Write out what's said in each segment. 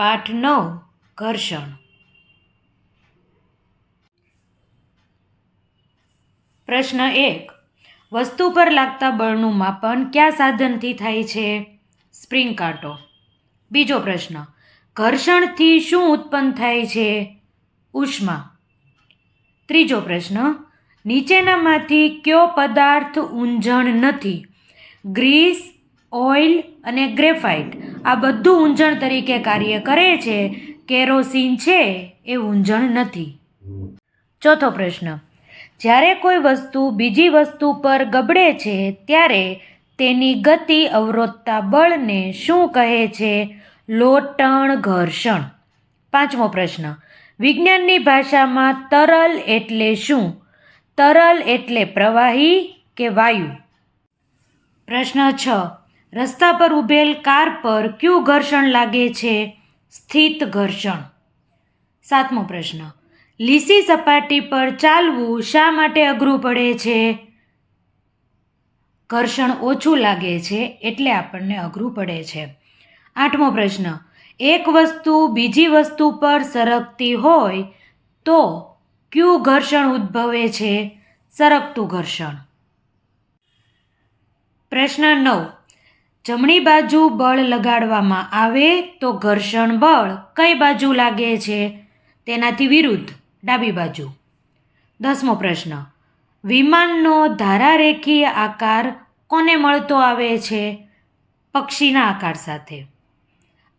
પાઠ નવ, ઘર્ષણ. પ્રશ્ન એક, વસ્તુ પર લાગતા બળનું માપન કયા સાધનથી થાય છે? સ્પ્રિંગ કાંટો. બીજો પ્રશ્ન, ઘર્ષણથી શું ઉત્પન્ન થાય છે? ઉષ્મા. ત્રીજો પ્રશ્ન, નીચેનામાંથી કયો પદાર્થ ઊંજણ નથી? ગ્રીસ, ઓઇલ અને ગ્રેફાઇટ. આ બધું ઊંજણ તરીકે કાર્ય કરે છે. કેરોસીન છે એ ઊંજણ નથી. ચોથો પ્રશ્ન. જ્યારે કોઈ વસ્તુ બીજી વસ્તુ પર ગબડે છે, ત્યારે તેની ગતિ અવરોધતા બળને શું કહે છે? લોટણ ઘર્ષણ. પાંચમો પ્રશ્ન. વિજ્ઞાનની ભાષામાં તરલ એટલે શું? તરલ એટલે પ્રવાહી કે વાયુ? પ્રશ્ન છ. રસ્તા પર ઊભેલ કાર પર કયું ઘર્ષણ લાગે છે? સ્થિત ઘર્ષણ. સાતમો પ્રશ્ન. લીસી સપાટી પર ચાલવું શા માટે અઘરું પડે છે? ઘર્ષણ ઓછું લાગે છે એટલે આપણને અઘરું પડે છે. આઠમો પ્રશ્ન. એક વસ્તુ બીજી વસ્તુ પર સરકતી હોય તો કયું ઘર્ષણ ઉદ્ભવે છે? સરકતું ઘર્ષણ. પ્રશ્ન નવ. જમણી બાજુ બળ લગાડવામાં આવે તો ઘર્ષણ બળ કઈ બાજુ લાગે છે? તેનાથી વિરુદ્ધ ડાબી બાજુ. દસમો પ્રશ્ન. વિમાનનો ધારારેખીય આકાર કોને મળતો આવે છે? પક્ષીના આકાર સાથે.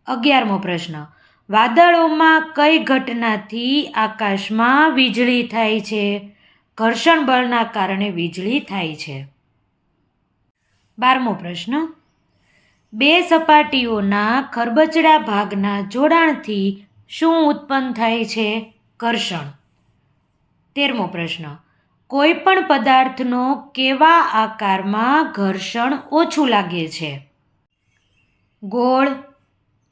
અગિયારમો પ્રશ્ન. વાદળોમાં કઈ ઘટનાથી આકાશમાં વીજળી થાય છે? ઘર્ષણ બળના કારણે વીજળી થાય છે. બારમો પ્રશ્ન. બે સપાટીઓના ખરબચડા ભાગના જોડાણથી શું ઉત્પન્ન થાય છે? ઘર્ષણ. તેરમો પ્રશ્ન. કોઈ પણ પદાર્થનો કેવા આકારમાં ઘર્ષણ ઓછું લાગે છે? ગોળ,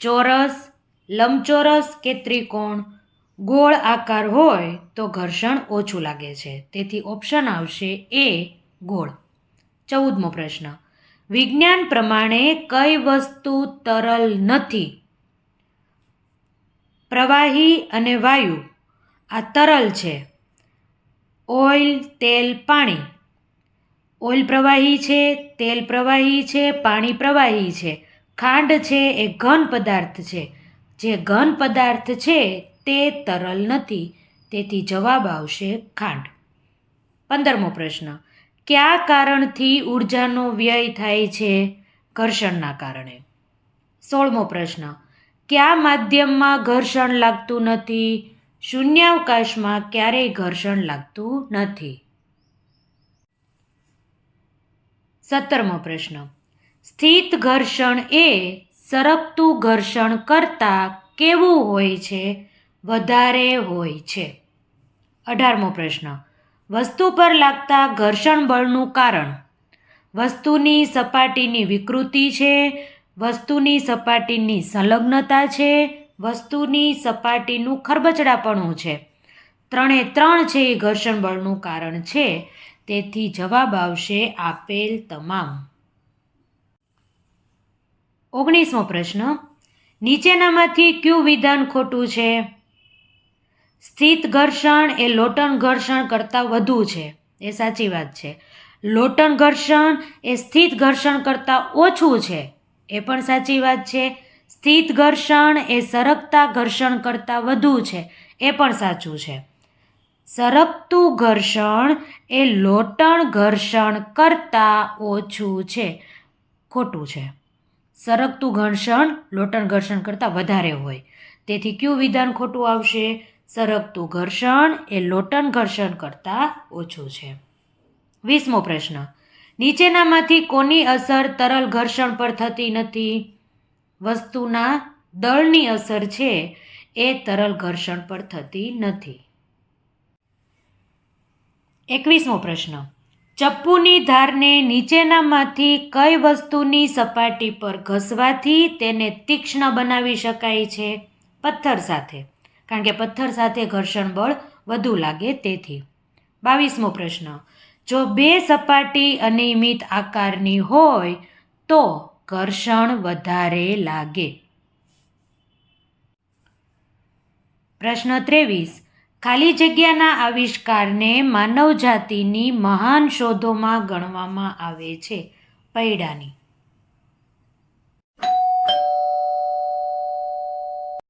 ચોરસ, લંબચોરસ કે ત્રિકોણ? ગોળ આકાર હોય તો ઘર્ષણ ઓછું લાગે છે. તેથી ઓપ્શન આવશે એ ગોળ. ચૌદમો પ્રશ્ન. વિજ્ઞાન પ્રમાણે કઈ વસ્તુ તરલ નથી. પ્રવાહી અને વાયુ, આ તરલ છે. ઓઇલ, તેલ, પાણી. ઓઇલ પ્રવાહી છે, તેલ પ્રવાહી છે, પાણી પ્રવાહી છે. ખાંડ છે, એ ઘન પદાર્થ છે. જે ઘન પદાર્થ છે, તે તરલ નથી. તેથી જવાબ આવશે ખાંડ. પંદરમો પ્રશ્ન. કયા કારણથી ઉર્જાનો વ્યય થાય છે? ઘર્ષણના કારણે. સોળમો પ્રશ્ન. કયા માધ્યમમાં ઘર્ષણ લાગતું નથી? શૂન્યાવકાશમાં ક્યારેય ઘર્ષણ લાગતું નથી. સત્તરમો પ્રશ્ન. સ્થિત ઘર્ષણ એ સરકતું ઘર્ષણ કરતાં કેવું હોય છે? વધારે હોય છે. અઢારમો પ્રશ્ન. વસ્તુ પર લાગતા ઘર્ષણ બળનું કારણ. વસ્તુની સપાટીની વિકૃતિ છે, વસ્તુની સપાટીની સંલગ્નતા છે, વસ્તુની સપાટીનું ખરબચડાપણું છે. ત્રણે ત્રણ છે એ ઘર્ષણ બળનું કારણ છે, તેથી જવાબ આવશે આપેલ તમામ. ઓગણીસમો પ્રશ્ન. નીચેનામાંથી કયું વિધાન ખોટું છે? સ્થિત ઘર્ષણ એ લોટન ઘર્ષણ કરતાં વધુ છે. એ સાચી વાત છે. લોટન ઘર્ષણ એ સ્થિત ઘર્ષણ કરતાં ઓછું છે. એ પણ સાચી વાત છે. સ્થિત ઘર્ષણ એ સરકતા ઘર્ષણ કરતાં વધુ છે. એ પણ સાચું છે. સરકતું ઘર્ષણ એ લોટણ ઘર્ષણ કરતાં ઓછું છે. ખોટું છે. સરકતું ઘર્ષણ લોટણ ઘર્ષણ કરતાં વધારે હોય. તેથી કયું વિધાન ખોટું આવશે? સરકતું ઘર્ષણ એ લોટન ઘર્ષણ કરતાં ઓછું છે. વીસમો પ્રશ્ન. નીચેનામાંથી કોની અસર તરલ ઘર્ષણ પર થતી નથી? વસ્તુના દળની અસર છે એ તરલ ઘર્ષણ પર થતી નથી. એકવીસમો પ્રશ્ન. ચપ્પુની ધારને નીચેનામાંથી કઈ વસ્તુની સપાટી પર ઘસવાથી તેને તીક્ષ્ણ બનાવી શકાય છે? પથ્થર સાથે. કારણ કે પથ્થર સાથે ઘર્ષણ બળ વધુ લાગે તેથી. બાવીસમો પ્રશ્ન. જો બે સપાટી અનિયમિત આકારની હોય તો ઘર્ષણ વધારે લાગે. પ્રશ્ન ત્રેવીસ. ખાલી જગ્યાના આવિષ્કારને માનવજાતિની મહાન શોધોમાં ગણવામાં આવે છે. પૈડાની.